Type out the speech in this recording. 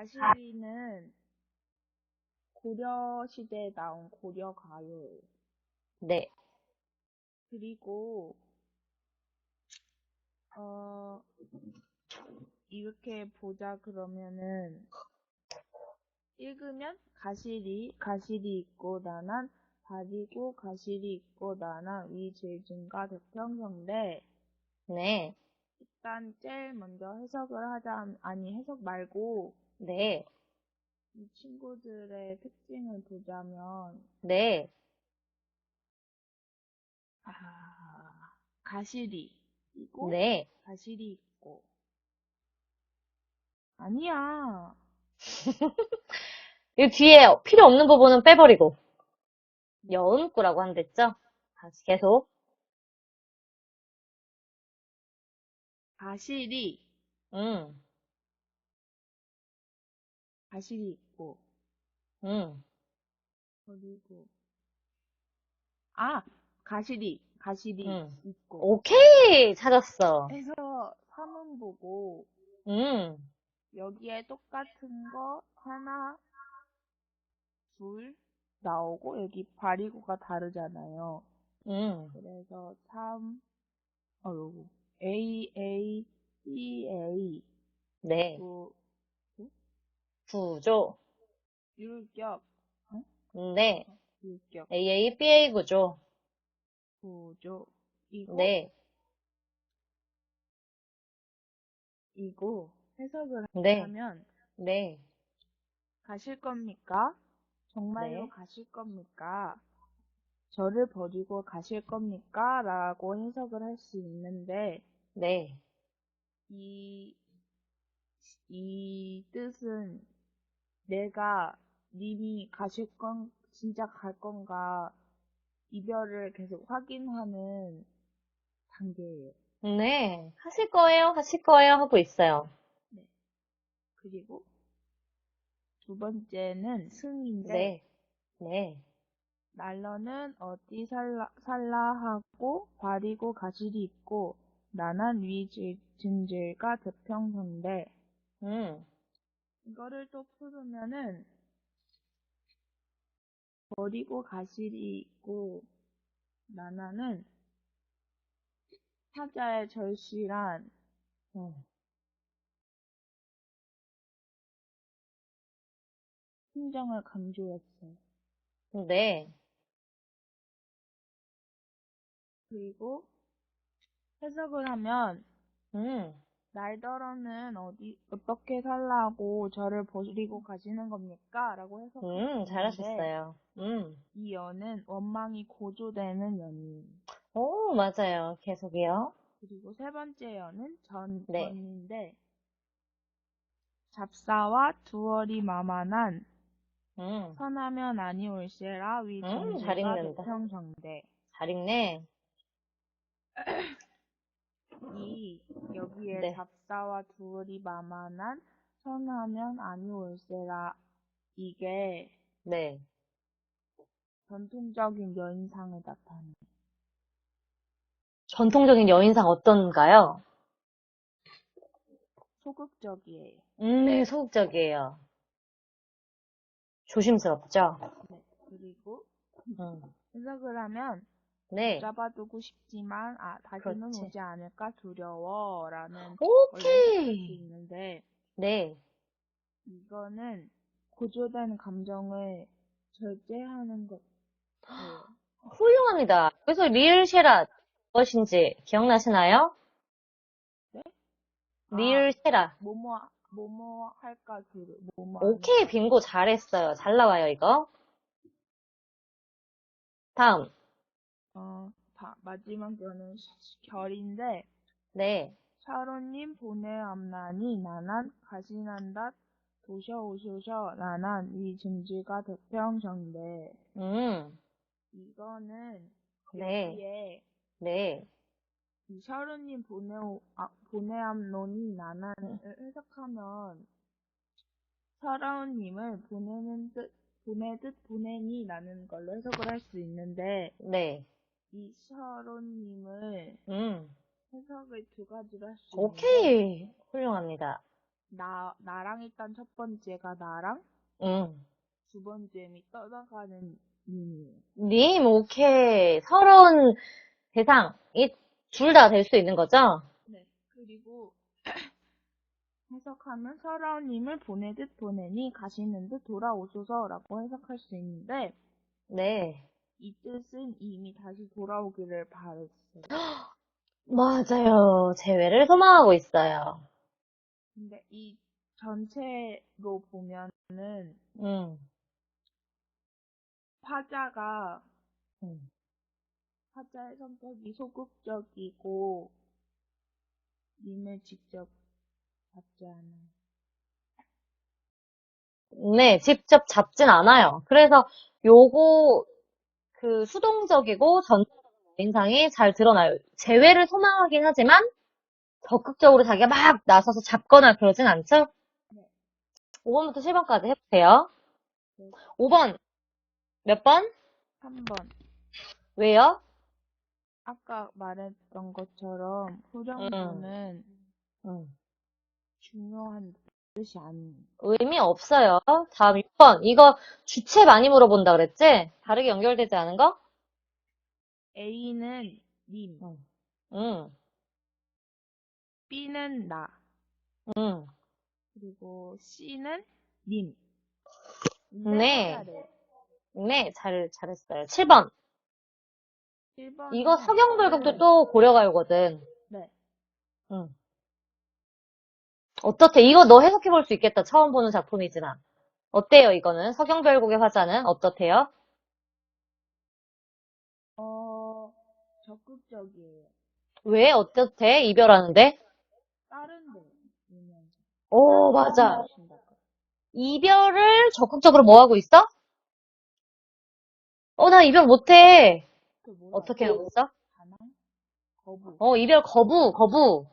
가시리는 고려 시대에 나온 고려 가요예요. 네. 그리고 어 이렇게 보자 그러면은 읽으면 가시리 가시리 있고 나난 다리고 가시리 있고 나난 위질증가 대평성인데 네. 일단 제일 먼저 해석을 하자 아니 해석 말고 네. 이 친구들의 특징을 보자면 네. 아 가시리 이고 네. 가시리 있고 아니야 이 뒤에 필요 없는 부분은 빼버리고. 여운꾸라고 한댔죠? 다시 계속. 가시리 음, 가시리 있고 음. 그리고 아 가시리 가시리 음. 있고 오케이! 찾았어. 해서 사문 보고 음, 여기에 똑같은 거 하나 둘 나오고 여기 바리고가 다르잖아요. 음. 그래서 3 어, 요거 A A B A 네. 또 구조. 율격 네. 율격 AA, BA 구조. 구조 이거 네. 이거 해석을 네. 하면 네. 가실 겁니까? 정말로 네. 가실 겁니까? 저를 버리고 가실 겁니까? 라고 해석을 할 수 있는데 네. 이, 이 뜻은 내가 님이 가실 건, 진짜 갈 건가, 이별을 계속 확인하는 단계예요. 네. 하실 거예요? 하실 거예요? 하고 있어요. 그리고 두 번째는 승인데, 네. 네. 날러는 어디 살라, 살라 하고, 바리고 가실이 있고, 나난 위진질가 대평선데, 음. 이거를 또 풀으면은 버리고 가실이 있고 나나는 사자의 절실한 음. 심정을 강조했어요. 네. 그리고 해석을 하면 음. 날더러는 어디 어떻게 살라고 저를 버리고 가시는 겁니까? 라고 해석했는데 음, 잘하셨어요. 음. 이 연은 원망이 고조되는 연이에요. 오, 맞아요. 계속이요. 그리고 세 번째 연은 전, 네. 잡사와 두월이 마만한 음. 선하면 아니 올세라 위 음, 읽는다. 대평정대. 잘 읽네. 이 여기에 네. 잡사와 두월이 마만한 선하면 아니 올세라 이게 네. 전통적인 여인상을 나타내요. 전통적인 여인상 어떤가요? 소극적이에요. 음, 네, 소극적이에요. 조심스럽죠? 네. 그리고 음. 해석을 하면 네. 잡아두고 싶지만 아 다시는 그렇지. 오지 않을까 두려워라는 수 오케이. 있는데 네. 이거는 고조된 감정을 절제하는 것. 훌륭합니다. 그래서 리을쉐라 무엇인지 기억나시나요? 네? 리을쉐라. 뭐뭐 뭐뭐 할까 두려 뭐뭐 오케이, 빙고 잘했어요. 잘 나와요, 이거. 다음. 어 다, 마지막 거는 결인데 네. 샤론님 보내암나니 나난 가시난다 도셔오쇼셔 나난 이 증지가 대평정대 음. 이거는 네. 여기에 네. 이 샤론님 보내 아, 보내암론이 나난을 해석하면 샤론님을 보내는 뜻 보내듯 보내니 라는 걸로 해석을 할 수 있는데 네. 이 샤론님을 음. 해석을 두 가지로 할 수 있는데 오케이. 훌륭합니다. 나, 나랑 일단 첫 번째가 나랑, 응. 두 번째미 떠나가는 님이에요. 님, 오케이. 서러운 대상 이 둘 다 될 수 있는 거죠? 네. 그리고 해석하면 서러운 님을 보내듯 보내니 가시는 듯 돌아오소서라고 해석할 수 있는데 네. 이 뜻은 이미 다시 돌아오기를 바랬어요. 맞아요. 재회를 소망하고 있어요. 근데 이 전체로 보면은 응. 화자가 응. 화자의 성격이 소극적이고 님을 직접 잡지 않아요. 네, 직접 잡진 않아요. 그래서 요거 그 수동적이고 전체적인 인상이 잘 드러나요. 재회를 소망하긴 하지만 적극적으로 자기가 막 나서서 잡거나 그러진 않죠? 네. 5번부터 7번까지 해보세요. 네. 5번 몇 번? 3번 왜요? 아까 말했던 것처럼 후렴구는 음, 중요한 뜻이 아니에요. 의미 없어요. 다음 6번. 이거 주체 많이 물어본다 그랬지? 다르게 연결되지 않은 거? A는 님, 응, B는 나, 응. 그리고 C는 님. 네. 네, 잘, 잘했어요. 7번. 1번 이거 서경돌격도 또 고려가요거든. 네. 응. 어떻대? 이거 너 해석해 볼 수 있겠다. 처음 보는 작품이지만. 어때요, 이거는? 서경별곡의 화자는 어떻대요? 어 적극적이에요. 왜? 어떻대? 이별하는데? 다른데 오, 맞아. 이별을 적극적으로 뭐 하고 있어? 어, 나 이별 못해. 그 어떻게 하고 있어? 거부. 어, 이별 거부, 거부.